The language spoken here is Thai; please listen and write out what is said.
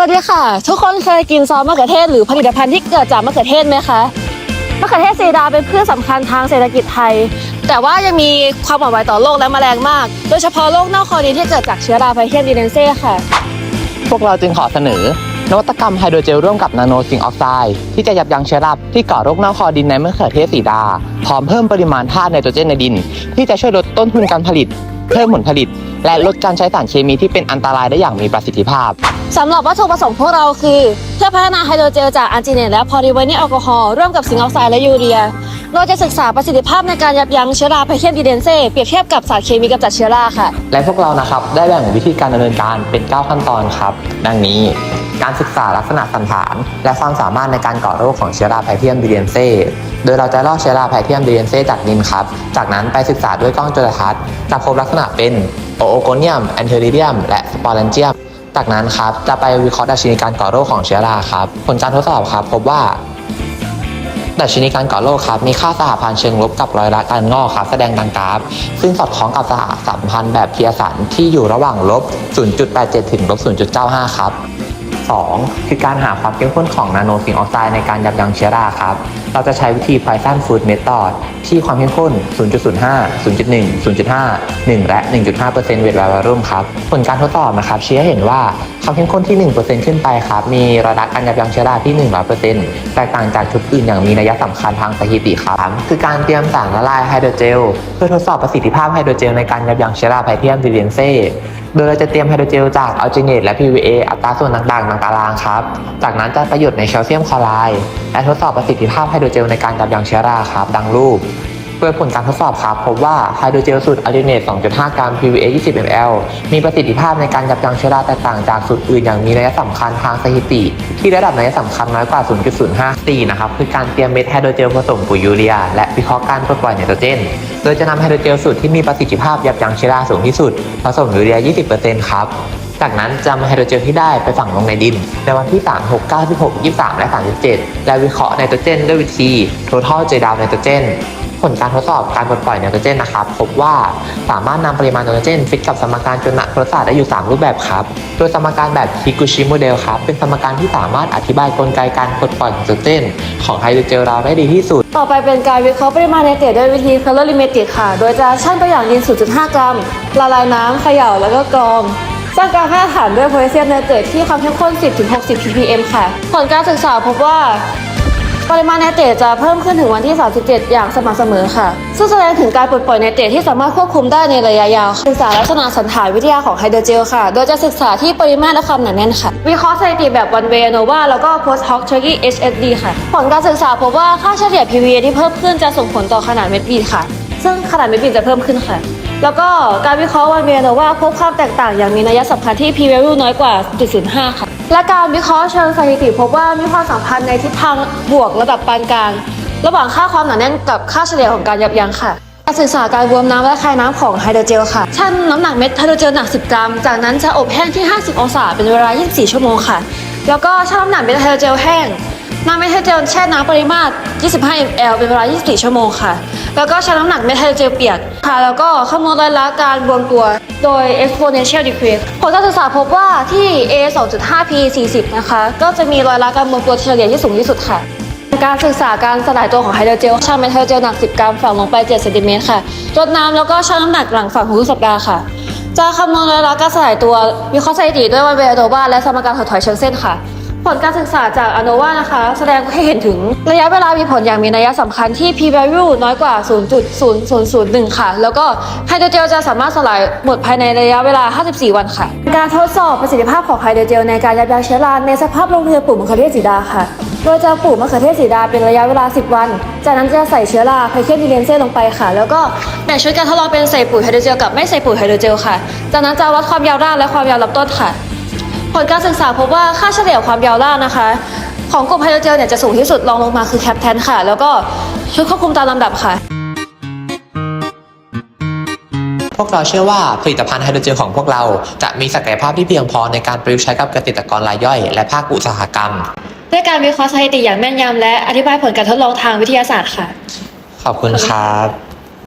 สวัสดีค่ะ ทุกคนเคยกินซอสมะเขือเทศหรือผลิตภัณฑ์ที่เกิดจากมะเขือเทศไหมคะมะเขือเทศสีดาเป็นพืชสำคัญทางเศรษฐกิจไทย แต่ว่ายังมีความหวั่นไหวต่อโลกและแมลงมาก โดยเฉพาะโรคเน่าคอดีที่เกิดจากเชื้อราไพเทียมดีเนนเซ่ค่ะ พวกเราจึงขอเสนอนวัตกรรมไฮโดรเจลร่วมกับนาโนซิงออกไซด์ที่จะยับยั้งเชื้อราที่ก่อโรคเน่าคอดินในมะเขือเทศสีดา พร้อมเพิ่มปริมาณธาตุไนโตรเจนในดิน ที่จะช่วยลดต้นทุนการผลิต เพิ่มผลผลิต และลดการใช้สารเคมีที่เป็นอันตรายได้อย่างมีประสิทธิภาพ สำหรับวัตถุประสงค์พวกเราคือ เพื่อพัฒนาไฮโดรเจลจากอันจิเนตและพอลิไวนิลแอลกอฮอล์ร่วมกับซิงค์ออกไซด์และยูเรีย เราจะศึกษาประสิทธิภาพในการยับยั้งเชื้อราไพเทียมดีเดนเซ่เปรียบเทียบกับสารเคมีกำจัดเชื้อราค่ะ และพวกเรานะครับได้แบ่งวิธีการดำเนินการเป็น 9 ขั้นตอนครับ ดังนี้ การศึกษาลักษณะสันฐาน และความสามารถในการก่อโรคของเชื้อราไพเทียมบีเดนเซ่ โดยเราจะลอกเชื้อราไพเทียมบีเดนเซ่จากดินครับ จากนั้นไปศึกษาด้วยกล้องจุลทรรศน์จะพบลักษณะเป็นโอโอโกเนียมแอนเทอริเดียมและสปอร์เลนเจียม จากนั้นครับจะไปวิเคราะห์ดัชนีการก่อโรคของเชื้อราครับ ผลการทดสอบครับพบว่าดัชนีการก่อโรคครับมีค่าสหพันธ์เชิงลบกับรอยรัดการงอกครับแสดงดังกราฟ ซึ่งสอดคล้องกับสหสัมพันธ์แบบเพียสันที่อยู่ระหว่างลบ 0.87 ถึงลบ 0.95 ครับ 2. คือการหาความเข้มข้นของนาโนซิงออกไซด์ในการยับยั้งเชื้อราครับ เราจะใช้วิธี Poisson Food Method ที่ความเข้มข้น 0.05 0.1 0.5 1 และ 1.5%เวทวารุ่มครับ ผลการทดสอบนะครับชี้ให้เห็นว่าความเข้มข้นที่ 1%ขึ้นไปครับ มีระดับการยับยั้งเชื้อราที่ 100%แตกต่างจากชุดอื่นอย่างมีนัยสำคัญทางสถิติครับคือการเตรียมสารละลายไฮโดรเจล เพื่อทดสอบประสิทธิภาพไฮโดรเจลในการยับยั้งเชื้อราไพเทียมดิเดนเซ่โดยเราจะเตรียมไฮโดรเจลจากอัลจิเนตและ PVA อัตราส่วนต่างๆในตารางครับ จากนั้นจะประโยชน์ในแคลเซียมคลอไรด์และทดสอบประสิทธิภาพไฮโดรเจลในการยับยั้งเชื้อราครับ ดังรูป โดยผลการทดสอบครับพบว่าไฮโดรเจลสูตรอัลจิเนต2.5 กรัม PVA 20 ml มีประสิทธิภาพในการยับยั้งเชื้อราแตกต่างจากสูตรอื่นอย่างมีนัยสำคัญทางสถิติ ที่ระดับนัยสำคัญน้อยกว่า 0.054 นะครับคือการเตรียมเม็ดไฮโดรเจลผสมปุ๋ยยูเรีย และวิเคราะห์การปลดปล่อยไนโตรเจน โดยจะนำไฮโดรเจลสูตรที่มีประสิทธิภาพยับยั้งเชื้อราสูงที่สุดผสมยูเรีย 20%ครับจากนั้นจะนำไฮโดรเจลที่ได้ไปฝังลงในดิน ในวันที่ 3 6 9 16 23 และ 37 และวิเคราะห์ไนโตรเจนด้วยวิธี total j d o w ไนโตรเจน ผลการทดสอบการปลดปล่อยไนโตรเจนนะครับพบว่าสามารถนำปริมาณไนโตรเจนฟิตกับสมการจุลทรศาสตร์ได้อยู่ 3 รูปแบบครับ โดยสมการแบบฮิกุชิโมเดลครับเป็นสมการที่สามารถอธิบายกลไกการปลดปล่อยไนโตรเจนของไฮโดรเจลเราได้ดีที่สุด ต่อไปเป็นการวิเคราะห์ปริมาณไนเตรตด้วยวิธี calorimetric ค่ะ โดยจะชั่งตัวอย่างดิน 0.5 กรัม ละลายน้ำเขย่าแล้วก็กรองสร้างการแพร่ฐานด้วยโพแทสเซียมไนเตรตที่ความเข้มข้น 10-60 ppm ค่ะ ผลการศึกษาพบว่า ปริมาณไนเตรตจะเพิ่มขึ้นถึงวันที่ 37 อย่างสม่ำเสมอค่ะ ซึ่งแสดงถึงการปลดปล่อยไนเตรตที่สามารถควบคุมได้ในระยะยาวศึกษาลักษณะสันฐานวิทยาของไฮโดรเจลค่ะ โดยจะศึกษาที่ปริมาตรและความหนาแน่นค่ะ วิเคราะห์สถิติแบบ one way ANOVA แล้วก็ post hoc Turkey HSD ค่ะ ผลการศึกษาพบว่าค่าเฉลี่ย PVA ที่เพิ่มขึ้นจะส่งผลต่อขนาดเม็ดบีดค่ะ ซึ่งขนาดเม็ดบีดจะเพิ่มขึ้นค่ะแล้วก็การวิเคราะห์ one way ANOVA พบความแตกต่างอย่างมีนัยสำคัญที่ p value น้อยกว่า 0.05 ค่ะ และการวิเคราะห์เชิงสถิติพบว่ามีความสัมพันธ์ในทิศทางบวกระดับปานกลาง ระหว่างค่าความหนาแน่นกับค่าเฉลี่ยของการยับยั้งค่ะการศึกษาการบวมน้ำและคายน้ำของไฮโดรเจลค่ะ ชั่งน้ำหนักเม็ดไฮโดรเจลหนัก 10 กรัม จากนั้นจะอบแห้งที่ 50 องศาเป็นเวลา 24 ชั่วโมงค่ะ แล้วก็ชั่งน้ำหนักเม็ดไฮโดรเจลแห้งน้ำเม็ดไฮโดรเจลแช่น้ำปริมาตร 25 ml เป็นเวลา 24 ชั่วโมงค่ะ แล้วก็ชั่งน้ำหนักเม็ดไฮโดรเจลเปียกค่ะ แล้วก็คำนวณรายละการบวมตัวโดย exponential decrease ผลการศึกษาพบว่าที่ a 2.5 p 40นะคะ ก็จะมีรอยละการบวมตัวเฉลี่ยที่สูงที่สุดค่ะการศึกษาการสลายตัวของไฮโดรเจลชั่งเม็ดไฮโดรเจลหนัก 10 กรัมฝังลงไป7เซนติเมตรค่ะรดน้ำแล้วก็ชั่งน้ำหนักหลังฝังทุกสัปดาห์ค่ะ จะคำนวณรายละการสลายตัววิเคราะห์สถิติด้วยวันเวลโดบาและสมการถดถอยเชิงเส้นค่ะ ผลการศึกษาจากอโนวานะคะ แสดงให้เห็นถึงระยะเวลามีผลอย่างมีนัยสำคัญที่ p value น้อยกว่า 0.0001 ค่ะ แล้วก็ไฮโดรเจลจะสามารถสลายหมดภายในระยะเวลา 54 วันค่ะ การทดสอบประสิทธิภาพของไฮโดรเจลในการยับยั้งเชื้อราในสภาพโรงเรือนปลูกมะเขือเทศสีดาค่ะ โดยจะปลูกมะเขือเทศสีดาเป็นระยะเวลา 10 วัน จากนั้นจะใส่เชื้อราไพเทียมดีเลนเซ่ลงไปค่ะ แล้วก็แบ่งชุดการทดลองเป็นใส่ปุ๋ยไฮโดรเจลกับไม่ใส่ปุ๋ยไฮโดรเจลค่ะ จากนั้นจะวัดความยาวรากและความยาวลำต้นค่ะ ลการศึกษาพบว่าค่าเฉลี่ยความยาวรากนะคะ ของกลุ่มไฮโดรเจลเนี่ยจะสูงที่สุดรองลงมาคือแคปแทนค่ะ แล้วก็ชุดควบคุมตามลำดับค่ะ พวกเราเชื่อว่าผลิตภัณฑ์ไฮโดรเจลของพวกเราจะมีศักยภาพที่เพียงพอในการประยุกต์ใช้กับเกษตรกรรายย่อย และภาคอุตสาหกรรม ด้วยการวิเคราะห์สถิติอย่างแม่นยำและอธิบายผลการทดลองทางวิทยาศาสตร์ค่ะ ขอบคุณครับ